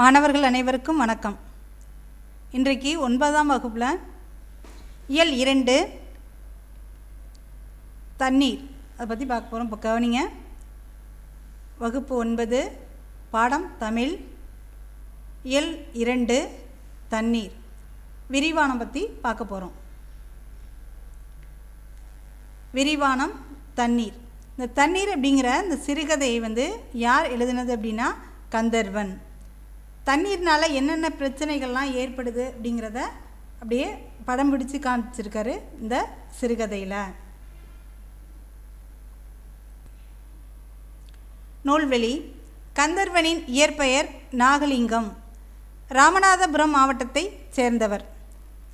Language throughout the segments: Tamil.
மாணவர்கள் அனைவருக்கும் வணக்கம். இன்றைக்கு ஒன்பதாம் வகுப்பில் இயல் இரண்டு தண்ணீர். அதை பற்றி பார்க்க போகிறோம் இப்போ கவனிங்க. வகுப்பு ஒன்பது பாடம் தமிழ். இயல் இரண்டு தண்ணீர். விரிவானம் பற்றி பார்க்க போகிறோம் விரிவானம் தண்ணீர். இந்த தண்ணீர் அப்படிங்கிற இந்த சிறுகதையை வந்து யார் எழுதினது அப்படின்னா கந்தர்வன். தண்ணீர்னால் என்னென்ன பிரச்சனைகள்லாம் ஏற்படுது அப்படிங்கிறத அப்படியே படம் பிடிச்சு காமிச்சிருக்காரு இந்த சிறுகதையில். நூல்வெளி கந்தர்வனின் இயற்பெயர் நாகலிங்கம் ராமநாதபுரம் மாவட்டத்தைச் சேர்ந்தவர்.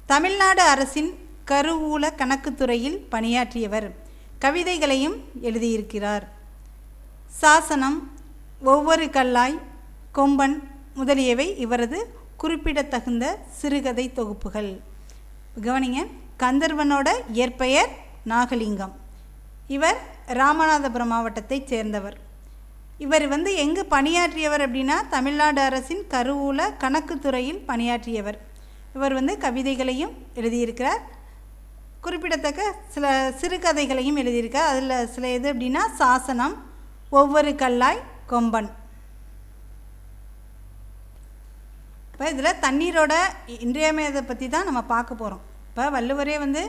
தமிழ்நாடு அரசின் கருவூல கணக்குத்துறையில் பணியாற்றியவர். கவிதைகளையும் எழுதியிருக்கிறார். சாசனம் ஒவ்வொரு கல்லாய் கொம்பன் முதலியவை இவரது குறிப்பிடத்தகுந்த சிறுகதை தொகுப்புகள். கவனிங்க கந்தர்வனோட இயற்பெயர் நாகலிங்கம். இவர் ராமநாதபுரம் மாவட்டத்தைச் சேர்ந்தவர். இவர் வந்து எங்கு பணியாற்றியவர் அப்படின்னா தமிழ்நாடு அரசின் கருவூல கணக்குத்துறையில் பணியாற்றியவர். இவர் வந்து கவிதைகளையும் எழுதியிருக்கிறார். குறிப்பிடத்தக்க சில சிறுகதைகளையும் எழுதியிருக்கார் அதில் சில எது அப்படின்னா சாசனம் ஒவ்வொரு கல்லாய் கொம்பன். இப்போ இதில் தண்ணீரோட இன்றியமையதை பற்றி தான் நம்ம பார்க்க போகிறோம் இப்போ வள்ளுவரே வந்து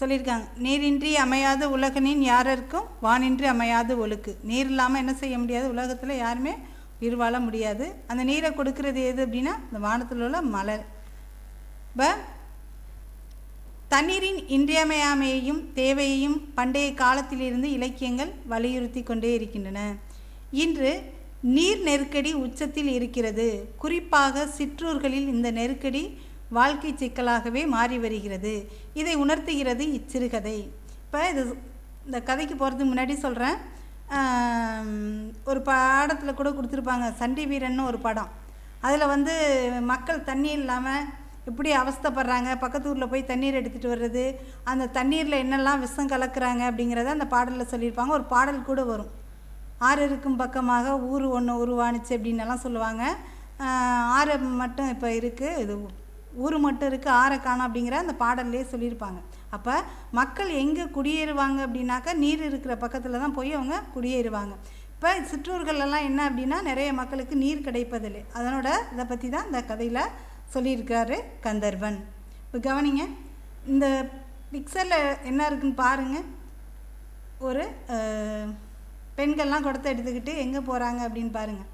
சொல்லியிருக்காங்க நீரின்றி அமையாது உலகனின் யாரருக்கும் வானின்றி அமையாது ஒழுக்கு. நீர் இல்லாமல் என்ன செய்ய முடியாது? உலகத்தில் யாருமே உயிர் வாழ முடியாது. அந்த நீரை கொடுக்கறது எது அப்படின்னா இந்த வானத்தில் உள்ள மலர். இப்போ தண்ணீரின் இன்றியமையாமையையும் தேவையையும் பண்டைய காலத்திலிருந்து இலக்கியங்கள் வலியுறுத்தி கொண்டே இருக்கின்றன. இன்று நீர் நெருக்கடி உச்சத்தில் இருக்கிறது. குறிப்பாக சிற்றூர்களில் இந்த நெருக்கடி வாழ்க்கை சிக்கலாகவே மாறி வருகிறது. இதை உணர்த்துகிறது இச்சிறுகதை. இப்போ இது இந்த கதைக்கு போகிறதுக்கு முன்னாடி சொல்கிறேன் ஒரு பாடத்தில் கூட கொடுத்துருப்பாங்க. சண்டி வீரன்னு ஒரு படம். அதில் வந்து மக்கள் தண்ணி இல்லாமல் எப்படி அவஸ்தைப்படுறாங்க? பக்கத்து ஊரில் போய் தண்ணீர் எடுத்துகிட்டு வர்றது அந்த தண்ணீரில் என்னெல்லாம் விஷம் கலக்கிறாங்க அப்படிங்கிறத அந்த பாடலில் சொல்லியிருப்பாங்க. ஒரு பாடல் கூட வரும். ஆறு இருக்கும் பக்கமாக ஊர் ஒன்று உருவானுச்சு அப்படின்னு எல்லாம் சொல்லுவாங்க ஆறு மட்டும் இப்போ இருக்குது இது ஊர் மட்டும் இருக்குது ஆறை காணும் அப்படிங்கிற அந்த பாடல்லே சொல்லியிருப்பாங்க. அப்போ மக்கள் எங்கே குடியேறுவாங்க அப்படின்னாக்கா நீர் இருக்கிற பக்கத்தில் தான் போய் அவங்க குடியேறுவாங்க. இப்போ சிற்றூர்களெல்லாம் என்ன அப்படின்னா நிறைய மக்களுக்கு நீர் கிடைப்பதில்லை. அதனோட இதை பற்றி தான் இந்த கதையில் சொல்லியிருக்காரு கந்தர்வன். இப்போ கவனிங்க இந்த பிக்சரில் என்ன இருக்குன்னு பாருங்கள் ஒரு பெண்கள்லாம் குடத்தை எடுத்துக்கிட்டு எங்கே போகிறாங்க அப்படின்னு பாருங்கள்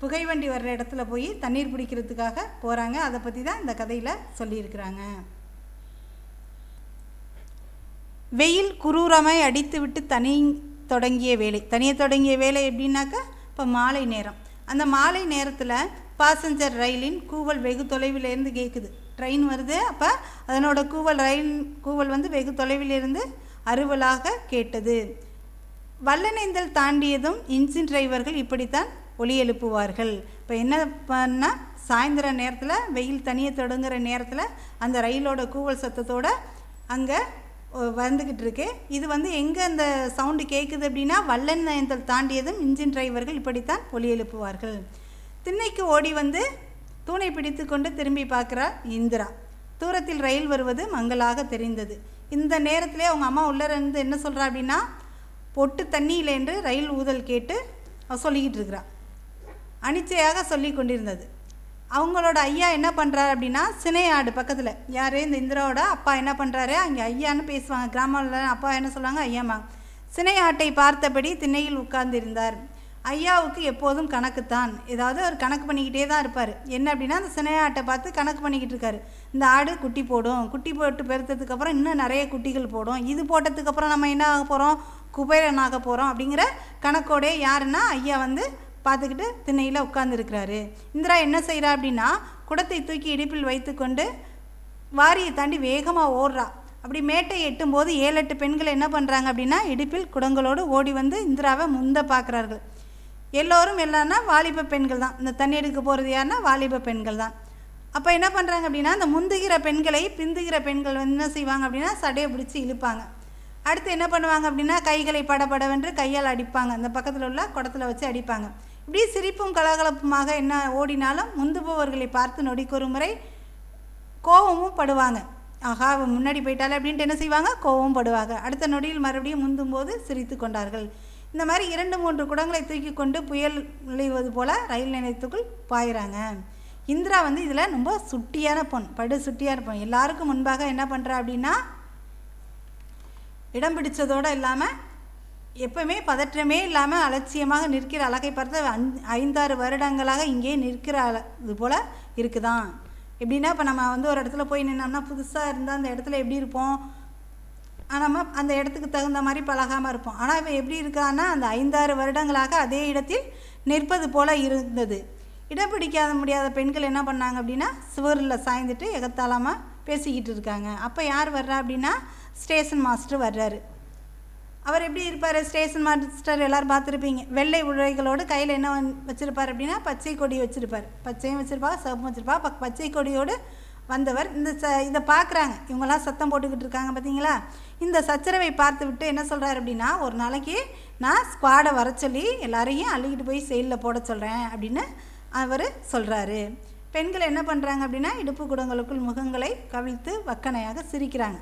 புகைவண்டி வர்ற இடத்துல போய் தண்ணீர் பிடிக்கிறதுக்காக போகிறாங்க அதை பற்றி தான் இந்த கதையில் சொல்லியிருக்கிறாங்க. வெயில் குரூரமாய் அடித்துவிட்டு தனி தொடங்கிய வேலை. தனியை தொடங்கிய வேலை எப்படின்னாக்கா இப்போ மாலை நேரம். அந்த மாலை நேரத்தில் பாசஞ்சர் ரயிலின் கூவல் வெகு தொலைவிலேருந்து கேட்குது ட்ரெயின் வருது. அப்போ அதனோட கூவல் ரயில் கூவல் வந்து வெகு தொலைவிலிருந்து அறுவலாக கேட்டது. வல்லநேந்தல் தாண்டியதும் இன்ஜின் டிரைவர்கள் இப்படித்தான் ஒலி எழுப்புவார்கள். இப்போ என்ன பண்ணால் சாயந்தர நேரத்தில் வெயில் தனியை தொடங்குற நேரத்தில் அந்த ரயிலோட கூவல் சத்தத்தோடு அங்கே வந்துக்கிட்டு இருக்கு. இது வந்து எங்கே அந்த சவுண்டு கேட்குது அப்படின்னா வல்லன் நயந்தல் தாண்டியதும் இன்ஜின் டிரைவர்கள் இப்படித்தான் ஒலி எழுப்புவார்கள். திண்ணைக்கு ஓடி வந்து தூணை பிடித்து கொண்டு திரும்பி பார்க்குறார் இந்திரா. தூரத்தில் ரயில் வருவது மங்களாக தெரிந்தது. இந்த நேரத்திலே அவங்க அம்மா உள்ளே இருந்து என்ன சொல்கிறா அப்படின்னா பொட்டு தண்ணியில் என்று ரயில் ஊதல் கேட்டு சொல்லிக்கிட்டு இருக்கிறான் அனிச்சையாக சொல்லி கொண்டிருந்தது. அவங்களோட ஐயா என்ன பண்ணுறாரு அப்படின்னா சினையாடு பக்கத்தில். யார்? இந்த இந்திராவோட அப்பா என்ன பண்ணுறாரு அங்கே ஐயான்னு பேசுவாங்க. கிராமத்தில் அப்பா என்ன சொல்லுவாங்க? ஐயாம்மாங்க சினையாட்டை பார்த்தபடி திண்ணையில் உட்கார்ந்திருந்தார். ஐயாவுக்கு எப்போதும் கணக்கு தான் ஏதாவது ஒரு கணக்கு பண்ணிக்கிட்டே தான் இருப்பார். என்ன அப்படின்னா அந்த சினையாட்டை பார்த்து கணக்கு பண்ணிக்கிட்டு இருக்காரு. இந்த ஆடு குட்டி போடும். குட்டி போட்டு பெருத்ததுக்கப்புறம் இன்னும் நிறைய குட்டிகள் போடும். இது போட்டதுக்கப்புறம் நம்ம என்ன ஆக போகிறோம் குபேரன் ஆக போகிறோம் அப்படிங்கிற கணக்கோடே யாருன்னா ஐயா வந்து பார்த்துக்கிட்டு திண்ணையில் உட்காந்துருக்கிறாரு இந்திரா என்ன செய்கிறா அப்படின்னா குடத்தை தூக்கி இடுப்பில் வைத்துக்கொண்டு வாரியை தாண்டி வேகமாக ஓடுறா. அப்படி மேட்டை எட்டும்போது ஏழு எட்டு பெண்கள் என்ன பண்ணுறாங்க அப்படின்னா இடுப்பில் குடங்களோடு ஓடி வந்து இந்திராவை முந்த பார்க்குறார்கள். எல்லோரும் எல்லாம்னா வாலிப பெண்கள் தான். இந்த தண்ணி எடுக்க போகிறது யாருன்னா வாலிப பெண்கள் தான். அப்போ என்ன பண்ணுறாங்க அப்படின்னா அந்த முந்துகிற பெண்களை பிந்துகிற பெண்கள் வந்து என்ன செய்வாங்க அப்படின்னா சடையை பிடிச்சி இழுப்பாங்க. அடுத்து என்ன பண்ணுவாங்க அப்படின்னா கைகளை படபடவென்று கையால் அடிப்பாங்க. அந்த பக்கத்தில் உள்ள குடத்தில் வச்சு அடிப்பாங்க. இப்படி சிரிப்பும் கலகலப்புமாக என்ன ஓடினாலும் முந்துபவர்களை பார்த்து நொடிக்கொரு முறை கோபமும் படுவாங்க. ஆஹா முன்னாடி போயிட்டாலே அப்படின்ட்டு என்ன செய்வாங்க? கோபம் படுவாங்க. அடுத்த நொடியில் மறுபடியும் முந்தும் போது சிரித்து கொண்டார்கள். இந்த மாதிரி இரண்டு மூன்று குடங்களை தூக்கி கொண்டு புயல் நுழைவது போல் ரயில் நிலையத்துக்குள் பாயிறாங்க. இந்திரா வந்து இதில் ரொம்ப சுட்டியான பொண் படு சுட்டியாக பொண் எல்லாருக்கும் முன்பாக என்ன பண்ணுறா அப்படின்னா இடம் பிடிச்சதோடு இல்லாமல் எப்பவுமே பதற்றமே இல்லாமல் அலட்சியமாக நிற்கிற அழகை பார்த்து அந் ஐந்தாறு வருடங்களாக இங்கே நிற்கிற இது போல் இருக்குதான். எப்படின்னா இப்போ நம்ம வந்து ஒரு இடத்துல போய் நின்னோம்னா புதுசாக இருந்தால் அந்த இடத்துல எப்படி இருப்போம்? நம்ம அந்த இடத்துக்கு தகுந்த மாதிரி பழகாமல் இருப்போம். ஆனால் இவன் எப்படி இருக்கான்னா அந்த ஐந்தாறு வருடங்களாக அதே இடத்தில் நிற்பது போல இருந்தது. இடம் பிடிக்காத முடியாத பெண்கள் என்ன பண்ணாங்க அப்படின்னா சுவரில் சாய்ந்துட்டு எகத்தாளமாக பேசிக்கிட்டு இருக்காங்க. அப்போ யார் வர்றா அப்படின்னா ஸ்டேஷன் மாஸ்டர் வர்றாரு. அவர் எப்படி இருப்பார்? ஸ்டேஷன் மாஸ்டர் எல்லோரும் பார்த்துருப்பீங்க. வெள்ளை உழைகளோடு கையில் என்ன வச்சுருப்பார் அப்படின்னா பச்சை கொடி வச்சுருப்பார். பச்சையும் வச்சுருப்பா சிவப்பும் வச்சுருப்பா. ப பச்சை கொடியோடு வந்தவர். இந்த ச இதை பார்க்குறாங்க. இவங்கெல்லாம் சத்தம் போட்டுக்கிட்டு இருக்காங்க பார்த்தீங்களா இந்த சச்சரவை பார்த்து விட்டு என்ன சொல்கிறார் அப்படின்னா ஒரு நாளைக்கு நான் ஸ்குவாடை வர சொல்லி எல்லாரையும் அள்ளிக்கிட்டு போய் செயலில் போட சொல்கிறேன் அப்படின்னு அவர் சொல்கிறாரு பெண்கள் என்ன பண்ணுறாங்க அப்படின்னா இடுப்பு குடங்களுக்குள் முகங்களை கவிழ்த்து வக்கனையாக சிரிக்கிறாங்க.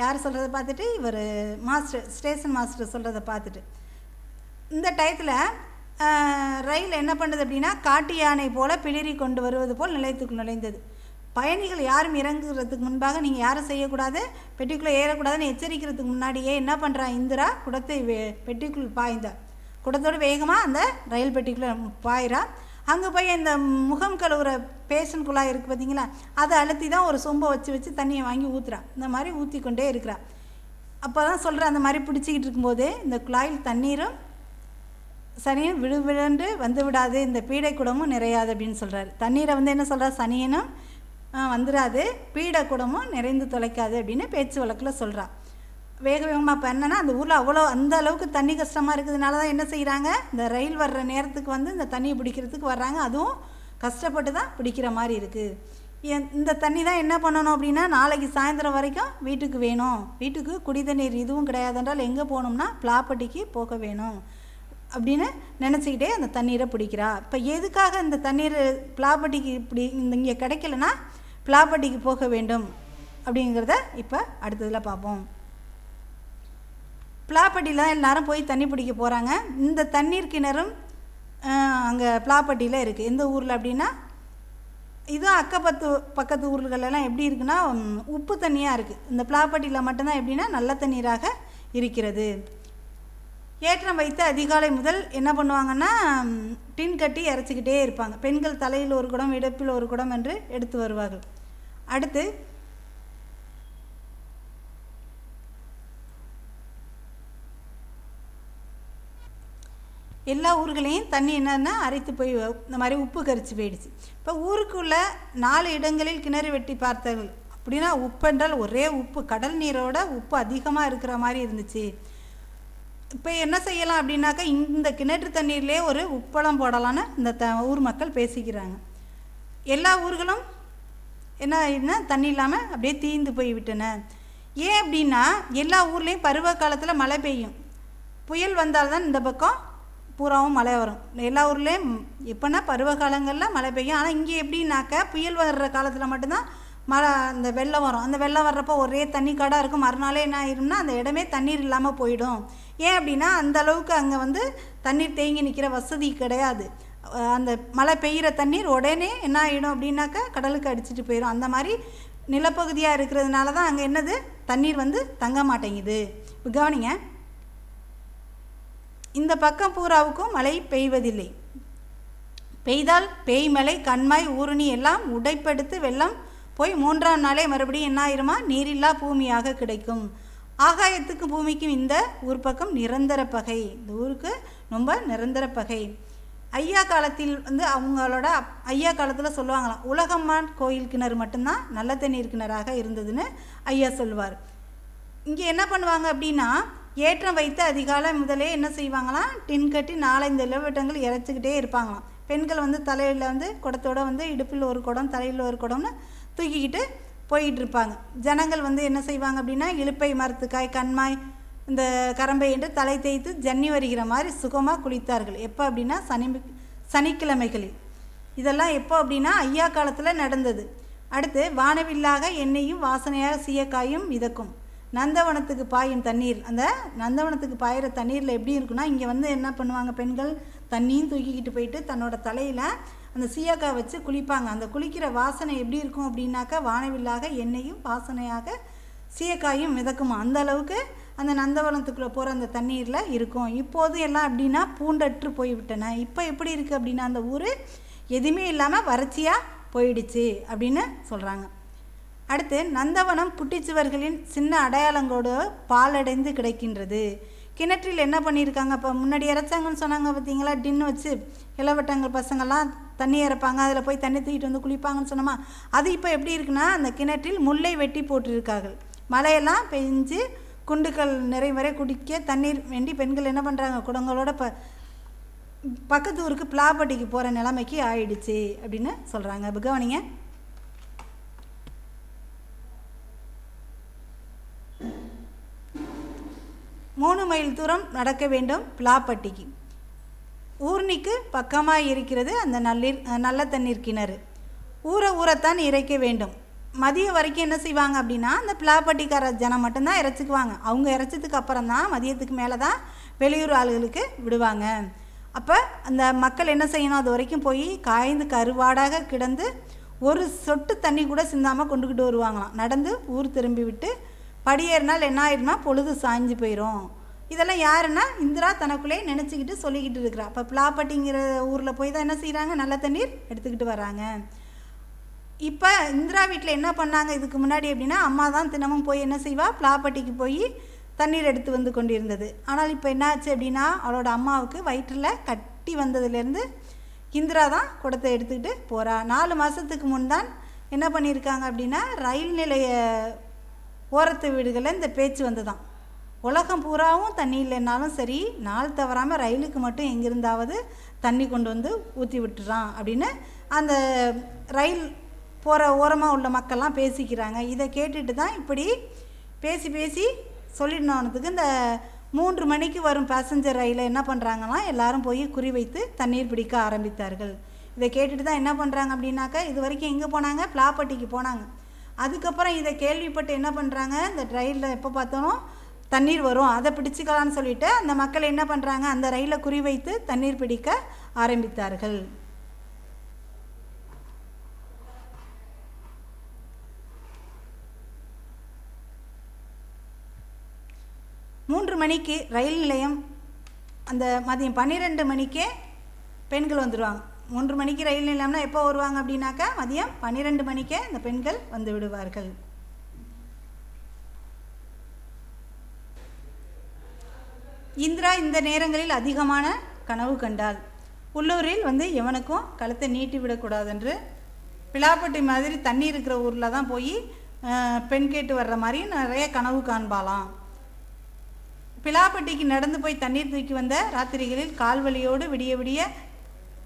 யார் சொல்கிறத பார்த்துட்டு? இவர் மாஸ்டர் ஸ்டேஷன் மாஸ்டர் சொல்கிறத பார்த்துட்டு. இந்த டயத்தில் ரயில் என்ன பண்ணுது அப்படின்னா காட்டு யானை போல் பிளிரி கொண்டு வருவது போல் நிலையத்துக்குள் நுழைந்தது. பயணிகள் யாரும் இறங்குறதுக்கு முன்பாக நீங்கள் யாரும் செய்யக்கூடாது. பெட்டிக்குள்ளே ஏறக்கூடாதுன்னு எச்சரிக்கிறதுக்கு முன்னாடியே என்ன பண்ணுறா இந்திரா? குடத்தை வே பெட்டிக்குள் பாய்ந்தா. குடத்தோடு வேகமாக அந்த ரயில் பெட்டிக்குள்ளே பாயிறா. அங்கே போய் இந்த முகம் கழுவுற பேஷன் குழாய் இருக்குது பார்த்தீங்களா அதை அழுத்தி தான் ஒரு சொம்பை வச்சு வச்சு தண்ணியை வாங்கி ஊற்றுறா இந்த மாதிரி ஊற்றி கொண்டே இருக்கிறா. அப்போ தான் சொல்கிற அந்த மாதிரி பிடிச்சிக்கிட்டு இருக்கும்போது இந்த குழாயில் தண்ணீரும் சனியும் விழு விழுந்து வந்து விடாது இந்த பீடை குடமும் நிறையாது அப்படின்னு சொல்கிறார் தண்ணீரை வந்து என்ன சொல்கிறார் சனியனும் வந்துடாது பீடை குடமும் நிறைந்து தொலைக்காது அப்படின்னு பேச்சு வழக்கில் சொல்கிறா வேக வேகமாக இப்போ என்னென்னா அந்த ஊரில் அவ்வளோ அந்த அளவுக்கு தண்ணி கஷ்டமாக இருக்கிறதுனால தான் என்ன செய்கிறாங்க இந்த ரயில் வர்ற நேரத்துக்கு வந்து இந்த தண்ணியை பிடிக்கிறதுக்கு வர்றாங்க. அதுவும் கஷ்டப்பட்டு தான் பிடிக்கிற மாதிரி இருக்குது இந்த தண்ணி தான் என்ன பண்ணணும் அப்படின்னா நாளைக்கு சாயந்தரம் வரைக்கும் வீட்டுக்கு வேணும். வீட்டுக்கு குடி தண்ணீர் இதுவும் கிடையாது என்றால் எங்கே போகணும்னா பிளாப்பட்டிக்கு போக வேணும் அப்படின்னு நினச்சிக்கிட்டே அந்த தண்ணீரை பிடிக்கிறா. இப்போ எதுக்காக இந்த தண்ணீர் பிளாப்பட்டிக்கு இப்படி இந்த இங்கே கிடைக்கலன்னா பிளாப்பட்டிக்கு போக வேண்டும் அப்படிங்கிறத இப்போ அடுத்ததில் பார்ப்போம். பிளாப்பட்டியில் தான் எல்லாரும் போய் தண்ணி பிடிக்க போகிறாங்க இந்த தண்ணீர் கிணறும் அங்கே பிளாப்பட்டியில் இருக்குது எந்த ஊரில் அப்படின்னா இதுவும் அக்கப்பத்து பக்கத்து ஊர்களெல்லாம் எப்படி இருக்குன்னா உப்பு தண்ணியாக இருக்குது இந்த பிளாப்பட்டியில் மட்டும்தான் எப்படின்னா நல்ல தண்ணீராக இருக்கிறது. ஏற்றம் வைத்து அதிகாலை முதல் என்ன பண்ணுவாங்கன்னா டின் கட்டி இறச்சிக்கிட்டே இருப்பாங்க. பெண்கள் தலையில் ஒரு குடம் இடுப்பில் ஒரு குடம் என்று எடுத்து வருவார்கள். அடுத்து எல்லா ஊர்களையும் தண்ணி என்னன்னா அரைத்து போய் இந்த மாதிரி உப்பு கரிச்சு போயிடுச்சு. இப்போ ஊருக்குள்ள நாலு இடங்களில் கிணறு வெட்டி பார்த்தார்கள் அப்படின்னா உப்பு என்றால் ஒரே உப்பு கடல் நீரோட உப்பு அதிகமாக இருக்கிற மாதிரி இருந்துச்சு. இப்போ என்ன செய்யலாம் அப்படின்னாக்கா இந்த கிணற்று தண்ணீர்லேயே ஒரு உப்பளம் போடலான்னு இந்த த ஊர் மக்கள் பேசிக்கிறாங்க. எல்லா ஊர்களும் என்ன ஆயிடுனா தண்ணி இல்லாமல் அப்படியே தீந்து போய் விட்டன. ஏன் அப்படின்னா எல்லா ஊர்லேயும் பருவ காலத்தில் மழை பெய்யும். புயல் வந்தால்தான் இந்த பக்கம் பூராவும் மழை வரும். எல்லா ஊர்லேயும் எப்போனா பருவ காலங்களில் மழை பெய்யும். ஆனால் இங்கே எப்படின்னாக்கா புயல் வர்ற காலத்தில் மட்டும்தான் மழை அந்த வெள்ளம் வரும். அந்த வெள்ளம் வர்றப்போ ஒரே தண்ணி காடாக இருக்கும். மறுநாளே என்ன ஆயிரும்னா அந்த இடமே தண்ணீர் இல்லாமல் போயிடும். ஏன் அப்படின்னா அந்த அளவுக்கு அங்கே வந்து தண்ணீர் தேங்கி நிற்கிற வசதி கிடையாது. அந்த மழை பெய்கிற தண்ணீர் உடனே என்ன ஆகிடும் அப்படின்னாக்கா கடலுக்கு அடிச்சிட்டு போயிடும் அந்த மாதிரி நிலப்பகுதியாக இருக்கிறதுனால தான் அங்கே என்னது? தண்ணீர் வந்து தங்க மாட்டேங்குது. கவனிங்க. இந்த பக்கம் பூராவுக்கும் மழை பெய்வதில்லை. பெய்தால் பேய்மலை கண்மாய் ஊருணி எல்லாம் உடைப்படுத்து வெள்ளம் போய் மூன்றாம் நாளே மறுபடியும் என்ன ஆயிருமா? நீரில்லா பூமியாக கிடைக்கும். ஆகாயத்துக்கும் பூமிக்கும் இந்த ஊர் பக்கம் நிரந்தர பகை. இந்த ஊருக்கு ரொம்ப நிரந்தர பகை. ஐயா காலத்தில் வந்து அவங்களோட அப்- ஐயா காலத்தில் சொல்லுவாங்களாம் உலகம்மான் கோயில் கிணறு மட்டும்தான் நல்ல தண்ணீர் கிணறாக இருந்ததுன்னு ஐயா சொல்லுவார். இங்கே என்ன பண்ணுவாங்க அப்படின்னா ஏற்றம் வைத்து அதிகாலை முதலே என்ன செய்வாங்களாம் டின் கட்டி நாலஞ்சு இலவட்டங்கள் இறைச்சிக்கிட்டே இருப்பாங்களாம். பெண்கள் வந்து தலையில் வந்து குடத்தோட வந்து இடுப்பில் ஒரு குடம் தலையில் ஒரு குடம்னு தூக்கிக்கிட்டு போயிட்டுருப்பாங்க. ஜனங்கள் வந்து என்ன செய்வாங்க அப்படின்னா இலுப்பை மரத்துக்காய் கண்மாய் இந்த கரம்பை என்று தலை தேய்த்து ஜன்னி வருகிற மாதிரி சுகமாக குளித்தார்கள். எப்போ அப்படின்னா சனி சனிக்கிழமைகளில். இதெல்லாம் எப்போ அப்படின்னா ஐயா காலத்தில் நடந்தது. அடுத்து வானவில்லாக எண்ணெயும் வாசனையாக சீயக்காயும் மிதக்கும். நந்தவனத்துக்கு பாயும் தண்ணீர். அந்த நந்தவனத்துக்கு பாயிற தண்ணீரில் எப்படி இருக்குன்னா இங்கே வந்து என்ன பண்ணுவாங்க பெண்கள்? தண்ணியும் தூக்கிக்கிட்டு போயிட்டு தன்னோட தலையில் அந்த சீயக்காய் வச்சு குளிப்பாங்க. அந்த குளிக்கிற வாசனை எப்படி இருக்கும் அப்படின்னாக்கா வானவில்லாக எண்ணெயும் வாசனையாக சீயக்காயும் மிதக்குமா? அந்த அளவுக்கு அந்த நந்தவனத்துக்குள்ளே போகிற அந்த தண்ணீரில் இருக்கும். இப்போது எல்லாம் அப்படின்னா பூண்டற்று போய்விட்டன. இப்போ எப்படி இருக்குது அப்படின்னா அந்த ஊர் எதுவுமே இல்லாமல் வறட்சியாக போயிடுச்சு அப்படின்னு சொல்கிறாங்க அடுத்து நந்தவனம் புட்டிச்சுவர்களின் சின்ன அடையாளங்களோடு பாலடைந்து கிடைக்கின்றது. கிணற்றில் என்ன பண்ணியிருக்காங்க? இப்போ முன்னாடி இறச்சாங்கன்னு சொன்னாங்க பார்த்தீங்களா டின்னு வச்சு இளவட்டங்கள் பசங்கள்லாம் தண்ணி இறப்பாங்க. அதில் போய் தண்ணி தூக்கிட்டு வந்து குளிப்பாங்கன்னு சொன்னோமா? அது இப்போ எப்படி இருக்குன்னா அந்த கிணற்றில் முல்லை வெட்டி போட்டிருக்கார்கள். மழையெல்லாம் பெஞ்சு குண்டுகள் நிறைவரை குடிக்க தண்ணீர் வேண்டி பெண்கள் என்ன பண்ணுறாங்க குடங்களோட ப பக்கத்து ஊருக்கு பிளாபட்டிக்கு போகிற நிலைமைக்கு ஆயிடுச்சு அப்படின்னு சொல்கிறாங்க இப்போ கவனிங்க மூணு மைல் தூரம் நடக்க வேண்டும் பிளாப்பட்டிக்கு. ஊர்னிக்கு பக்கமாக இருக்கிறது அந்த நல்லீர் நல்ல தண்ணீர் கிணறு. ஊற ஊறத்தான் இறைக்க வேண்டும். மதியம் வரைக்கும் என்ன செய்வாங்க அப்படின்னா அந்த பிளாப்பட்டிக்கார ஜனம் மட்டும்தான் இறைச்சிக்குவாங்க. அவங்க இறைச்சதுக்கு அப்புறம் தான் மதியத்துக்கு மேலே தான் வெளியூர் ஆளுகளுக்கு விடுவாங்க. அப்போ அந்த மக்கள் என்ன செய்யணும்? அது வரைக்கும் போய் காய்ந்து கருவாடாக கிடந்து ஒரு சொட்டு தண்ணி கூட சிந்தாமல் கொண்டுக்கிட்டு வருவாங்களாம். நடந்து ஊர் திரும்பி விட்டு படியேறினால் என்ன ஆயிடுமா பொழுது சாய்ஞ்சு போயிடும் இதெல்லாம் யாருன்னா இந்திரா தனக்குள்ளே நினச்சிக்கிட்டு சொல்லிக்கிட்டு இருக்கிறா. அப்போ பிளாப்பட்டிங்கிற ஊரில் போய் தான் என்ன செய்கிறாங்க நல்ல தண்ணீர் எடுத்துக்கிட்டு வராங்க. இப்போ இந்திரா வீட்டில் என்ன பண்ணாங்க? இதுக்கு முன்னாடி அப்படின்னா அம்மா தான் தினமும் போய் என்ன செய்வா? பிளாப்பட்டிக்கு போய் தண்ணீர் எடுத்து வந்து கொண்டிருந்தது. ஆனால் இப்போ என்னாச்சு அப்படின்னா அவளோட அம்மாவுக்கு வயிற்றில் கட்டி வந்ததுலேருந்து இந்திரா தான் குடத்தை எடுத்துக்கிட்டு போகிறா நாலு மாதத்துக்கு முன் தான் என்ன பண்ணியிருக்காங்க அப்படின்னா ரயில் நிலைய ஓரத்து வீடுகளில் இந்த பேச்சு வந்ததான். உலகம் பூராவும் தண்ணி இல்லைன்னாலும் சரி நாள் தவறாமல் ரயிலுக்கு மட்டும் எங்கிருந்தாவது தண்ணி கொண்டு வந்து ஊற்றி விட்டுறான் அப்படின்னு அந்த ரயில் போகிற ஓரமாக உள்ள மக்கள்லாம் பேசிக்கிறாங்க. இதை கேட்டுட்டு தான் இப்படி பேசி பேசி சொல்லிடணுன்றதுக்கு இந்த மூன்று மணிக்கு வரும் பேசஞ்சர் ரயிலை என்ன பண்ணுறாங்கன்னா எல்லாரும் போய் குறி வைத்து தண்ணீர் பிடிக்க ஆரம்பித்தார்கள். இதை கேட்டுட்டு தான் என்ன பண்ணுறாங்க அப்படின்னாக்கா இது வரைக்கும் எங்கே போனாங்க? பிளாப்பட்டிக்கு போனாங்க. அதுக்கப்புறம் இதை கேள்விப்பட்டு என்ன பண்ணுறாங்க இந்த ரயிலில் எப்போ பார்த்தாலும் தண்ணீர் வரும். அதை பிடிச்சிக்கலான்னு சொல்லிட்டு அந்த மக்கள் என்ன பண்ணுறாங்க அந்த ரயிலை குறிவைத்து தண்ணீர் பிடிக்க ஆரம்பித்தார்கள். மூன்று மணிக்கு ரயில் நிலையம் அந்த மதியம் பன்னிரெண்டு மணிக்கே பெண்கள் வந்துடுவாங்க மூன்று மணிக்கு ரயில் நிலையம்னா எப்போ வருவாங்க அப்படின்னாக்கா மதியம் பன்னிரெண்டு மணிக்கே இந்த பெண்கள் வந்து விடுவார்கள். இந்திரா இந்த நேரங்களில் அதிகமான கனவு கண்டாள் உள்ளூரில் வந்து எவனுக்கும் கழுத்தை நீட்டி விடக்கூடாதென்று பிளாப்பட்டி மாதிரி தண்ணி இருக்கிற ஊரில் தான் போய் பெண் கேட்டு வர்ற மாதிரி நிறைய கனவு காண்பாலாம் பிலாப்பட்டிக்கு நடந்து போய் தண்ணீர் தூக்கி வந்த ராத்திரிகளில் கால்வழியோடு விடிய விடிய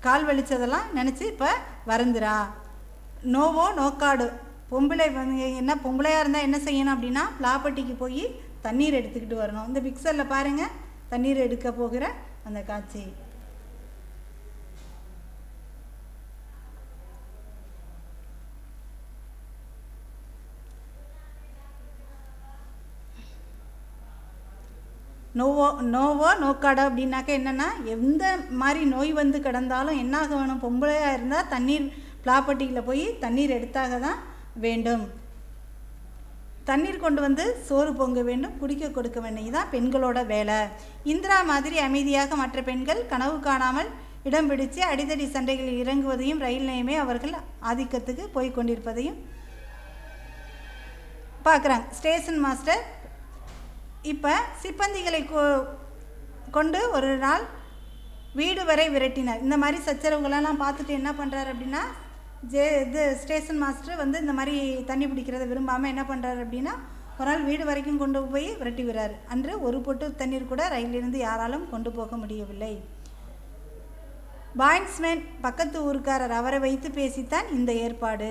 கால் வலிச்சதெல்லாம் நினச்சி இப்போ வருந்துரா நோவோ நோக்காடு. பொம்பளை வந்து என்ன பொம்பளையாக இருந்தால் என்ன செய்யணும் அப்படின்னா பிளாப்பட்டிக்கு போய் தண்ணீர் எடுத்துக்கிட்டு வரணும். இந்த பிக்சரில் பாருங்கள் தண்ணீர் எடுக்க போகிற அந்த காட்சி. நோவோ நோவோ நோக்காடோ அப்படின்னாக்கா என்னென்னா எந்த மாதிரி நோய் வந்து கிடந்தாலும் என்னாக வேணும் பொம்பளையாக இருந்தால் தண்ணீர் பிளாப்பட்டியில் போய் தண்ணீர் எடுத்தாக தான் வேண்டும். தண்ணீர் கொண்டு வந்து சோறு பொங்க வேண்டும் குடிக்க கொடுக்க வேண்டும். இதுதான் பெண்களோட வேலை. இந்திரா மாதிரி அமைதியாக மற்ற பெண்கள் கனவு காணாமல் இடம் பிடித்து அடிதடி சண்டைகளில் இறங்குவதையும் ரயில் நிலையமே அவர்கள் ஆதிக்கத்துக்கு போய் கொண்டிருப்பதையும் பார்க்குறாங்க. ஸ்டேஷன் மாஸ்டர் இப்போ சிப்பந்திகளை கொண்டு ஒரு நாள் வீடு வரை விரட்டினார். இந்த மாதிரி சச்சரவுகளெல்லாம் பார்த்துட்டு என்ன பண்ணுறாரு அப்படின்னா ஜே இது ஸ்டேஷன் மாஸ்டர் வந்து இந்த மாதிரி தண்ணி பிடிக்கிறத விரும்பாமல் என்ன பண்ணுறாரு அப்படின்னா ஒரு நாள் வீடு வரைக்கும் கொண்டு போய் விரட்டி விடுறார். அன்று ஒரு பொட்டு தண்ணீர் கூட ரயிலிருந்து யாராலும் கொண்டு போக முடியவில்லை. பாயின்ஸ்மேன் பக்கத்து ஊருக்காரர் அவரை வைத்து பேசித்தான் இந்த ஏற்பாடு.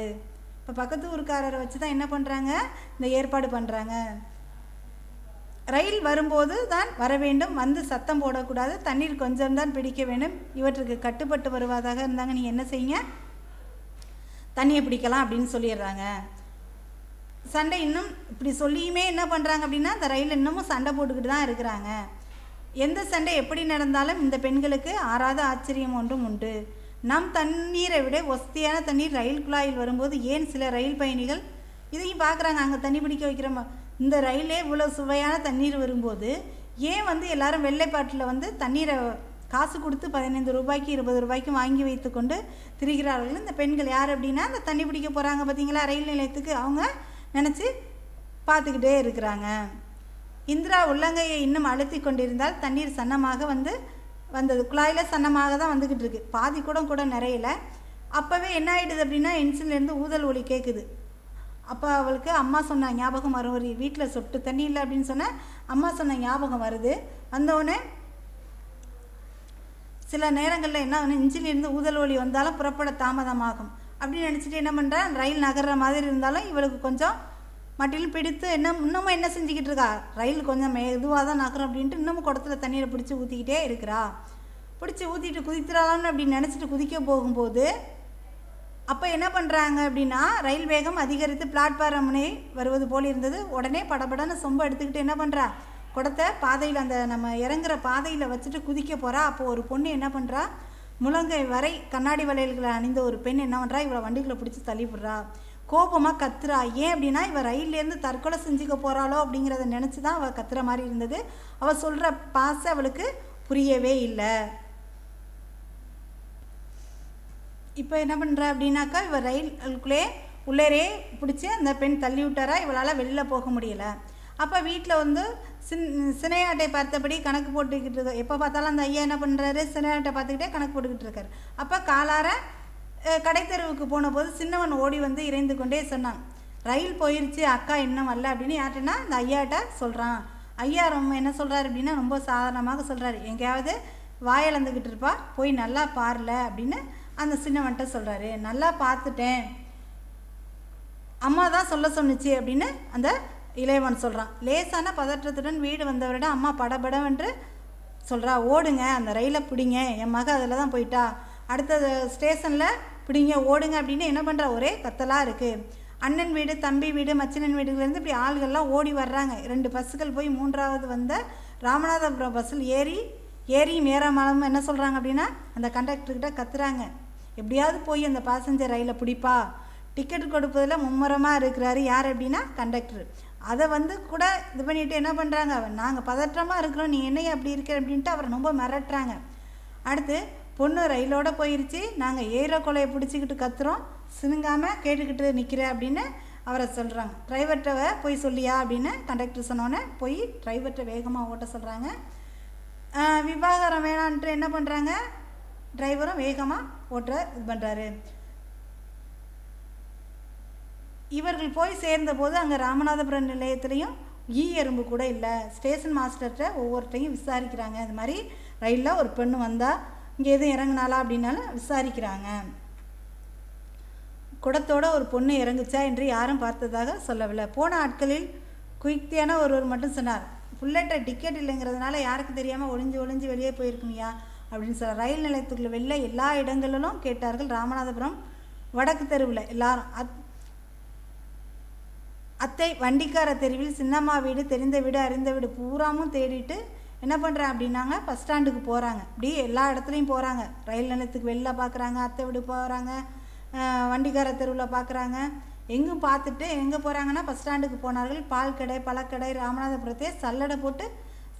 இப்போ பக்கத்து ஊருக்காரரை வச்சு தான் என்ன பண்ணுறாங்க இந்த ஏற்பாடு பண்ணுறாங்க ரயில் வரும்போது தான் வர வேண்டும். வந்து சத்தம் போடக்கூடாது. தண்ணீர் கொஞ்சம் தான் பிடிக்க வேண்டும். இவற்றுக்கு கட்டுப்பட்டு வருவதாக இருந்தாங்க. நீங்கள் என்ன செய்யுங்க? தண்ணியை பிடிக்கலாம் அப்படின்னு சொல்லிடுறாங்க. சண்டை இன்னும் இப்படி சொல்லியுமே என்ன பண்ணுறாங்க அப்படின்னா அந்த ரயில் இன்னமும் சண்டை போட்டுக்கிட்டு தான் இருக்கிறாங்க. எந்த சண்டை எப்படி நடந்தாலும் இந்த பெண்களுக்கு ஆறாத ஆச்சரியம் ஒன்றும் உண்டு. நம் தண்ணீரை விட ஒஸ்தியான தண்ணீர் ரயில் குழாயில் வரும்போது ஏன் சில ரயில் பயணிகள் இதையும் பார்க்குறாங்க. அங்கே தண்ணி பிடிக்க வைக்கிறோமா இந்த ரயிலே இவ்வளோ சுவையான தண்ணீர் வரும்போது ஏன் வந்து எல்லாரும் வெள்ளைப்பாட்டில் வந்து தண்ணீரை காசு கொடுத்து பதினைந்து ரூபாய்க்கு இருபது ரூபாய்க்கு வாங்கி வைத்துக்கொண்டு திரிகிறார்கள்? இந்த பெண்கள் யார் அப்படின்னா அந்த தண்ணி பிடிக்க போகிறாங்க பார்த்தீங்களா ரயில் நிலையத்துக்கு அவங்க நினச்சி பார்த்துக்கிட்டே இருக்கிறாங்க. இந்திரா உள்ளங்கையை இன்னும் அழுத்தி கொண்டிருந்தால் தண்ணீர் சன்னமாக வந்து வந்தது. குழாயில் சன்னமாக தான் வந்துக்கிட்டு இருக்கு. பாதி கூட கூட நிறையல. அப்போவே என்ன ஆகிடுது அப்படின்னா இன்சிலேருந்து ஊதல் ஒளி கேட்குது அப்போ அவளுக்கு அம்மா சொன்ன ஞாபகம் வரும். ஒரு வீட்டில் சொட்டு தண்ணி இல்லை அப்படின்னு சொன்ன அம்மா சொன்ன ஞாபகம் வருது. வந்தவுடனே சில நேரங்களில் என்ன ஆகும் இன்ஜினிலிருந்து ஊதல் ஒளி வந்தாலும் புறப்பட தாமதமாகும். அப்படின்னு நினச்சிட்டு என்ன பண்ணுறேன் ரயில் நகர்ற மாதிரி இருந்தாலும் இவளுக்கு கொஞ்சம் மட்டிலும் பிடித்து என்ன இன்னமும் என்ன செஞ்சுக்கிட்டு இருக்கா? ரயில் கொஞ்சம் மெதுவாக தான் நகரும் அப்படின்ட்டு இன்னமும் குடத்துல தண்ணீரை பிடிச்சி ஊற்றிக்கிட்டே இருக்கிறா. பிடிச்சி ஊற்றிட்டு குதித்துறாளான்னு அப்படின்னு நினச்சிட்டு குதிக்க போகும்போது அப்போ என்ன பண்ணுறாங்க அப்படின்னா ரயில் வேகம் அதிகரித்து பிளாட்பாரம் முனை வருவது போல் இருந்தது. உடனே படபடன்னு சொம்ப எடுத்துக்கிட்டு என்ன பண்ணுறா குடத்தை பாதையில் அந்த நம்ம இறங்குற பாதையில் வச்சுட்டு குதிக்க போகிறா அப்போ ஒரு பொண்ணு என்ன பண்ணுறா முழங்கை வரை கண்ணாடி வளையல்களை அணிந்த ஒரு பெண் என்ன பண்ணுறா இவளை வண்டிகளை பிடிச்சி தள்ளிவிடுறா. கோபமாக கத்துறா. ஏன் அப்படின்னா இவள் ரயிலேருந்து தற்கொலை செஞ்சுக்க போகிறாளோ அப்படிங்கிறத நினச்சி தான் அவள் கத்துற மாதிரி இருந்தது. அவள் சொல்கிற பாசை அவளுக்கு புரியவே இல்லை. இப்போ என்ன பண்ணுறா அப்படின்னாக்கா இவள் ரயிலுக்குள்ளே உள்ளேரே பிடிச்சி அந்த பெண் தள்ளி விட்டாரா? இவளால் வெளில போக முடியல. அப்போ வீட்டில் வந்து சின் சினையாட்டை பார்த்தபடி கணக்கு போட்டுக்கிட்டு இருக்க எப்போ பார்த்தாலும் அந்த ஐயா என்ன பண்ணுறாரு சினையாட்டை பார்த்துக்கிட்டே கணக்கு போட்டுக்கிட்டு இருக்கார். அப்போ காலார கடைத்தெருவுக்கு போன போது சின்னவன் ஓடி வந்து இறைந்து கொண்டே சொன்னான் ரயில் போயிருச்சு அக்கா இன்னும் வரல அப்படின்னு யார்கிட்டனா இந்த ஐயாட்ட சொல்கிறான் ஐயா ரொம்ப என்ன சொல்கிறாரு அப்படின்னா ரொம்ப சாதாரணமாக சொல்கிறாரு எங்கேயாவது வாயளந்துக்கிட்டு இருப்பா போய் நல்லா பாரல அப்படின்னு அந்த சின்னவன்கிட்ட சொல்கிறாரு நல்லா பார்த்துட்டேன். அம்மா தான் சொல்ல சொன்னுச்சு அப்படின்னு அந்த இளையவன் சொல்கிறான் லேசான பதற்றத்துடன் வீடு வந்தவரிடம் அம்மா படபடவென்று சொல்கிறா ஓடுங்க அந்த ரயிலை பிடிங்க என் மக அதில் தான் போயிட்டா. அடுத்த ஸ்டேஷனில் பிடிங்க ஓடுங்க அப்படின்னு என்ன பண்ணுறா ஒரே கத்தலாக இருக்குது அண்ணன் வீடு தம்பி வீடு மச்சினன் வீடுலேருந்து இப்படி ஆள்கள்லாம் ஓடி வர்றாங்க. ரெண்டு பஸ்ஸுகள் போய் மூன்றாவது வந்த ராமநாதபுரம் பஸ்ஸில் ஏறி ஏறியும் ஏறாமலும் என்ன சொல்கிறாங்க அப்படின்னா அந்த கண்டக்டர்கிட்ட கத்துறாங்க. எப்படியாவது போய் அந்த பாசஞ்சர் ரயிலை பிடிப்பா? டிக்கெட் கொடுப்பதில் மும்முரமாக இருக்கிறாரு. யார் அப்படின்னா கண்டக்டர் அதை வந்து கூட இது பண்ணிவிட்டு என்ன பண்ணுறாங்க நாங்கள் பதற்றமாக இருக்கிறோம். நீ என்னைய அப்படி இருக்கிற? அப்படின்ட்டு அவரை ரொம்ப மிரட்டுறாங்க. அடுத்து பொண்ணு ரயிலோட போயிருச்சு. நாங்கள் ஏற கொலையை பிடிச்சிக்கிட்டு கத்துறோம். சினுங்காமல் கேட்டுக்கிட்டு நிற்கிறேன் அப்படின்னு அவரை சொல்கிறாங்க டிரைவர்கிட்ட போய் சொல்லியா? அப்படின்னு கண்டக்டர் சொன்னோன்னே போய் டிரைவர்கிட்ட வேகமாக ஓட்ட சொல்கிறாங்க விவாகரம் வேணான்ட்டு என்ன பண்ணுறாங்க டிரைவரும் வேகமாக ஓட்டுற இது பண்ணுறாரு இவர்கள் போய் சேர்ந்தபோது அங்கே ராமநாதபுரம் நிலையத்துலேயும் ஈ எறும்பு கூட இல்லை. ஸ்டேஷன் மாஸ்டர்கிட்ட ஒவ்வொருத்தையும் விசாரிக்கிறாங்க. இது மாதிரி ரயிலில் ஒரு பெண்ணு வந்தால் இங்கே எதுவும் இறங்குனாளா அப்படின்னாலும் விசாரிக்கிறாங்க. குடத்தோட ஒரு பொண்ணு இறங்குச்சா என்று யாரும் பார்த்ததாக சொல்லவில்லை. போன ஆட்களில் குயிக்தியான ஒருவர் மட்டும் சொன்னார். புல்லட்டை டிக்கெட் இல்லைங்கிறதுனால யாருக்கு தெரியாமல் ஒளிஞ்சு ஒளிஞ்சு வெளியே போயிருக்குமியா? அப்படின்னு சொல்ல ரயில் நிலையத்துக்குள்ள வெளில எல்லா இடங்களிலும் கேட்டார்கள் ராமநாதபுரம் வடக்கு தெருவில் எல்லாரும். அத் அத்தை வண்டிக்கார தெருவில் சின்னம்மா வீடு தெரிந்த வீடு அறிந்த வீடு பூராமும் தேடிட்டு என்ன பண்ணுறேன் அப்படின்னாங்க பஸ் ஸ்டாண்டுக்கு போகிறாங்க இப்படி எல்லா இடத்துலையும் போகிறாங்க ரயில் நிலையத்துக்கு வெளில பார்க்குறாங்க அத்தை வீடு போகிறாங்க வண்டிக்கார தெருவில் பார்க்குறாங்க எங்கும் பார்த்துட்டு எங்கே போகிறாங்கன்னா பஸ் ஸ்டாண்டுக்கு போனார்கள். பால் கடை பழக்கடை ராமநாதபுரத்தையே சல்லடை போட்டு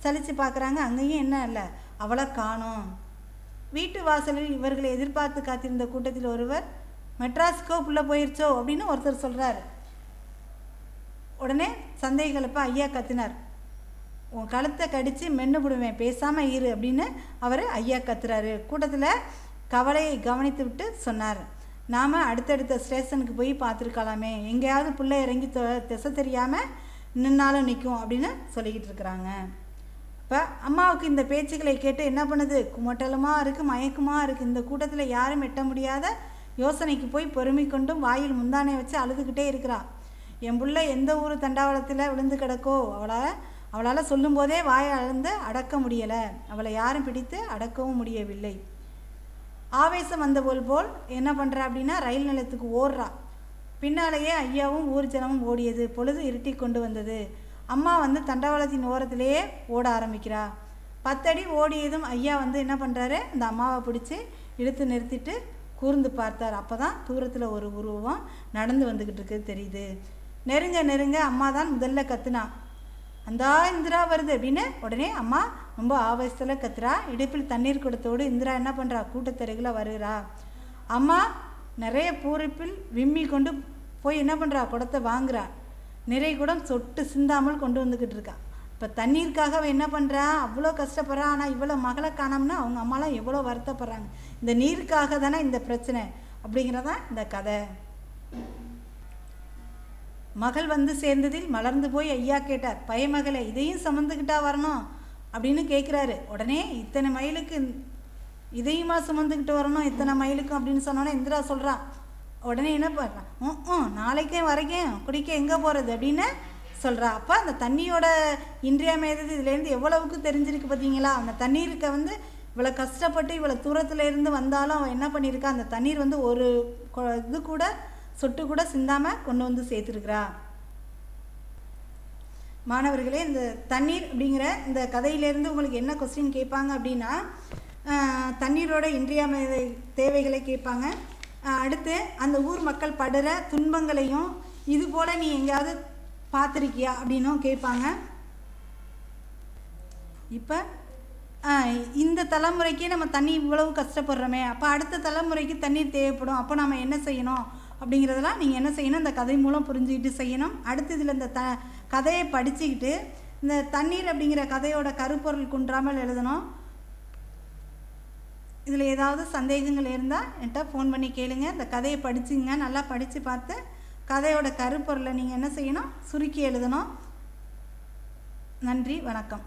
சலித்து பார்க்குறாங்க அங்கேயும் என்ன இல்லை. அவளை காணோம். வீட்டு வாசலில் இவர்களை எதிர்பார்த்து காத்திருந்த கூட்டத்தில் ஒருவர் மெட்ராஸ்க்கோ புள்ள போயிருச்சோ? அப்படின்னு ஒருத்தர் சொல்கிறாரு உடனே சந்தேகலப்ப ஐயா கத்தினார். உன் கழுத்தை கடித்து மென்று விடுவேன் பேசாமல் இரு அப்படின்னு அவர் ஐயா கத்துறாரு. கூட்டத்தில் கவலையை கவனித்து விட்டு சொன்னார். நாம் அடுத்தடுத்த ஸ்டேஷனுக்கு போய் பார்த்துருக்கலாமே. எங்கேயாவது பிள்ளை இறங்கி தொ- திசை தெரியாமல் நின்னாலும் நிற்கும் அப்படின்னு சொல்லிக்கிட்டு இருக்கிறாங்க. இப்போ அம்மாவுக்கு இந்த பேச்சுக்களை கேட்டு என்ன பண்ணுது? குமட்டலமாக இருக்குது மயக்கமாக இருக்குது இந்த கூட்டத்தில் யாரும் எட்ட முடியாத யோசனைக்கு போய் பொறுமை கொண்டும் வாயில் முந்தானை வச்சு அழுதுகிட்டே இருக்கிறா. என் புள்ள எந்த ஊர் தண்டாவளத்தில் விழுந்து கிடக்கோ அவளால் அவளால் சொல்லும்போதே வாயை அழுந்து அடக்க முடியலை. அவளை யாரும் பிடித்து அடக்கவும் முடியவில்லை. ஆவேசம் வந்தபோல் போல் என்ன பண்ணுறா அப்படின்னா ரயில் நிலையத்துக்கு ஓடுறா. பின்னாலேயே ஐயாவும் ஊர் ஜனமும் ஓடியது. பொழுது இருட்டி கொண்டு வந்தது. அம்மா வந்து தண்டவாளத்தின் ஓரத்திலேயே ஓட ஆரம்பிக்கிறா. பத்தடி ஓடியதும் ஐயா வந்து என்ன பண்ணுறாரு அந்த அம்மாவை பிடிச்சி இழுத்து நிறுத்திட்டு கூர்ந்து பார்த்தார். அப்போ தான் தூரத்தில் ஒரு உருவம் நடந்து வந்துக்கிட்டு இருக்குது தெரியுது. நெருங்க நெருங்க அம்மா தான் முதல்ல கத்துனா. அந்தா இந்திரா வருது அப்படின்னு உடனே அம்மா ரொம்ப ஆவேசத்தில் கத்துறா. இடுப்பில் தண்ணீர் குடத்தோடு இந்திரா என்ன பண்ணுறா கூட்டத்தருகில் வருகிறா. அம்மா நிறைய பூரிப்பில் விம்மி கொண்டு போய் என்ன பண்ணுறா குடத்தை வாங்குறா. நிறை குடம் சொட்டு சிந்தாமல் கொண்டு வந்துக்கிட்டு இருக்கா. இப்போ தண்ணீருக்காக அவன் என்ன பண்ணுறா அவ்வளோ கஷ்டப்படுறா ஆனால் இவ்வளோ மகளை காணோம்னா அவங்க அம்மாலாம் எவ்வளோ வருத்தப்படுறாங்க. இந்த நீருக்காக தானே இந்த பிரச்சனை அப்படிங்கிறதான் இந்த கதை. மகள் வந்து சேர்ந்ததில் மலர்ந்து போய் ஐயா கேட்டார் பயமகளை இதையும் சுமந்துக்கிட்டா வரணும்? அப்படின்னு கேட்குறாரு உடனே இத்தனை மைலுக்கு இதையுமா சுமந்துக்கிட்டு வரணும்? இத்தனை மைலுக்கும் அப்படின்னு சொன்னோன்னே இந்திரா சொல்கிறான் உடனே என்ன பண்ணுறான் ம் ம் நாளைக்கே வரைக்கும் குடிக்க எங்கே போகிறது அப்படின்னு சொல்கிறா அப்போ அந்த தண்ணியோட இன்றியமையது இதுலேருந்து எவ்வளவுக்கு தெரிஞ்சிருக்கு பார்த்தீங்களா? அந்த தண்ணீருக்கு வந்து இவ்வளோ கஷ்டப்பட்டு இவ்வளோ தூரத்தில் இருந்து வந்தாலும் அவன் என்ன பண்ணியிருக்கா? அந்த தண்ணீர் வந்து ஒரு கொ- இது கூட சொட்டு கூட சிந்தாமல் கொண்டு வந்து சேர்த்துருக்குறா. மாணவர்களே இந்த தண்ணீர் அப்படிங்கிற இந்த கதையிலேருந்து உங்களுக்கு என்ன கொஸ்டின் கேட்பாங்க அப்படின்னா தண்ணீரோட இன்றியமைய தேவைகளை கேட்பாங்க. அடுத்து அந்த ஊர் மக்கள் படுற துன்பங்களையும் இது போல் நீ எங்கேயாவது பார்த்துருக்கியா அப்படின்னும் கேட்பாங்க. இப்போ இந்த தலைமுறைக்கு நம்ம தண்ணி இவ்வளவு கஷ்டப்படுறோமே அப்போ அடுத்த தலைமுறைக்கு தண்ணீர் தேவைப்படும் அப்போ நம்ம என்ன செய்யணும் அப்படிங்கிறதெல்லாம் நீங்கள் என்ன செய்யணும் இந்த கதை மூலம் புரிஞ்சுக்கிட்டு செய்யணும். அடுத்து இதில் இந்த த கதையை படிச்சுக்கிட்டு இந்த தண்ணீர் அப்படிங்கிற கதையோட கருப்பொருள் குன்றாமல் எழுதணும். இதில் ஏதாவது சந்தேகங்கள் இருந்தால் என்கிட்ட ஃபோன் பண்ணி கேளுங்க. இந்த கதையை படிச்சுங்க. நல்லா படித்து பார்த்து கதையோட கருப்பொருளை நீங்கள் என்ன செய்யணும்? சுருக்கி எழுதணும். நன்றி. வணக்கம்.